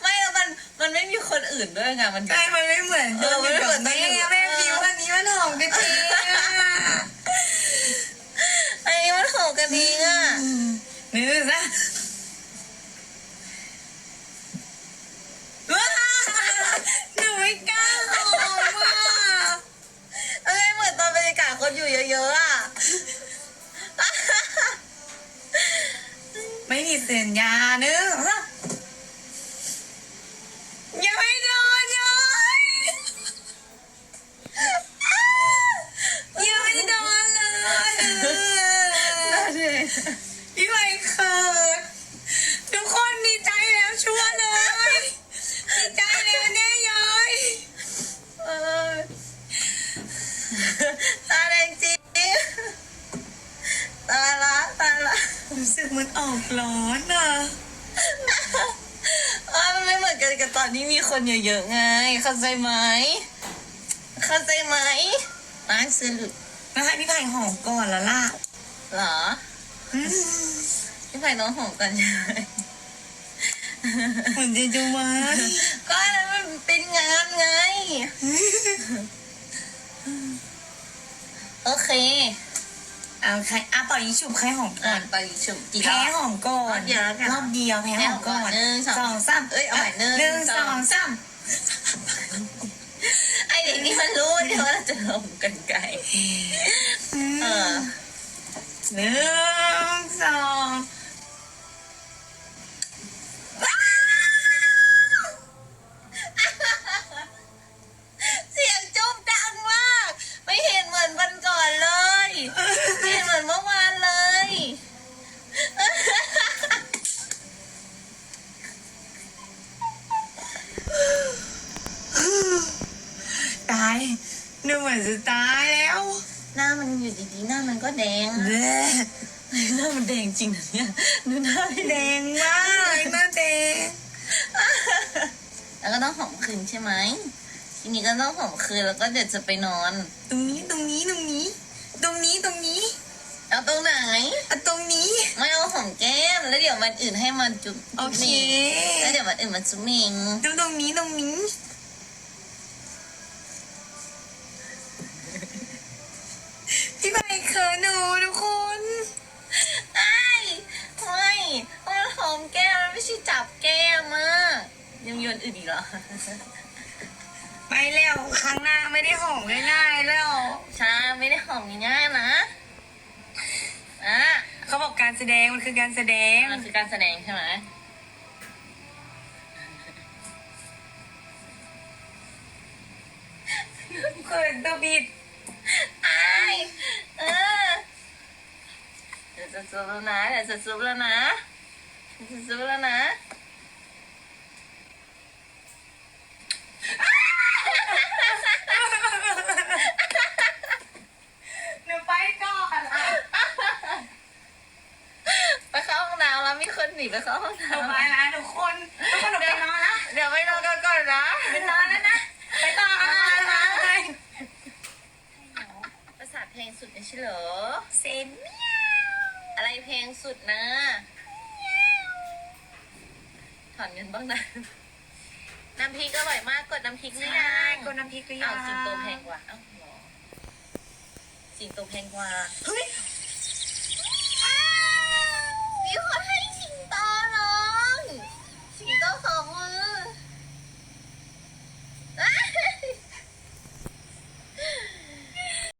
ไม่แล้วมันมันไม่มีคนอื่นด้วยไงมัน ใช่มันไม่เหมือนเออมันไม่เหมือนแม่ตอนอยู่แม่ผิวอันนี้มันหอมกะทิอะ อันนี้มันหอมกระดิ่งอะ นี่ดูซะว้าหนูไม่กล้าหอมอะ เอ้ยเหมือนตอนบรรยากาศคนอยู่เยอะๆอะ ไม่มีสัญญาเนื้อะยังไม่โดนเลยยังไม่โดนเลย พี่ไมเคิร์ดทุกคนดีใจแล้วชัวร์เลยดีใจแล้วแน่ยอย เออตาแดงจริงตาละตาละ รู้สึก มันออกร้อนอะเออมันไม่เหมือนกันกับตอนที่มีคนเยอะๆไง เข้าใจไหม เข้าใจไหมร้านซื้อหลุดมาให้พี่ไผ่หอมก่อนแล้วล่ะเหรออืมพี่ไผ่น้องหอมกันใช่ไหมเหมือนจะจะมาก็อันนั้นมันเป็นงานไง โอเค เอาใครอะต่อยิงฉุบใครหอมก่อ่าอนนไปฉุบกี่รแพ้อบ หอมก่อนรอบเดียวแล้วกันรอบเดียวแพ้หอมก่อนหนึ่งสองสองสามเอ้ยเอาใหม่หนึ่งหนึ่งสสององสามไอเด็กนี่มันรู้เดี๋ยวว่าเราจะลงกันไกลเออหนึ่งสอง มันอยู่ดีๆหน้ามันก็แดงอะเด้หน้ามันแดงจริงนะเนี่ยดูหน้าไม่แดแดงงมากหน้าแดงแล้วก็ต้องหอมคืนใช่ไหมทีนี้ก็ต้องหอมคืนแล้วก็เดี๋ยวจะไปนอน ตรงนี้ตรงนี้ตรงนี้ ตรงนี้ตรงนี้เอาตรงไหน อะตรงนี้ ไม่เอาหอมแก้มแล้วเดี๋ยวมันอื่นให้มันจุ๊บโอเค แล้วเดี๋ยวมันอื่นมันจุ๊บเอง ตรงตรงนี้ตรงนี้ ไปแล้วครั้งหน้าไม่ได้หอมง่ายๆแล้วใช่ไม่ได้หอมง่ายๆนะอะเขาบอกการแสดงมันคือการแสดงมันคือการแสดงใช่ไหมเขินตัวบิดไอ้ายเออเดี๋ยวจะซุบแล้วนะเดี๋ยวจะซุบแล้วนะเดี๋ยวจะซุบแล้วนะีคนหนีไปเข้าห้องน้ไปนะทุกคนทุกคนออกไปนอนละำเดี๋ยวไปนอนกันก่อนนะ ไปนอนแล้วนะไปต่อนะภาษาเพลงสุดไม่ใช่เหรอ เซนเมียวอะไรเพลงสุดนะถอนเงินบ้างนะ น้ำพริกอร่อยมากกดน้ำพริกหรือยังกดน้ำพริกหรือยังสิงโตแพงกว่าอ้าหรอสิงโตแพงกว่า เฮ้ยมีคนให้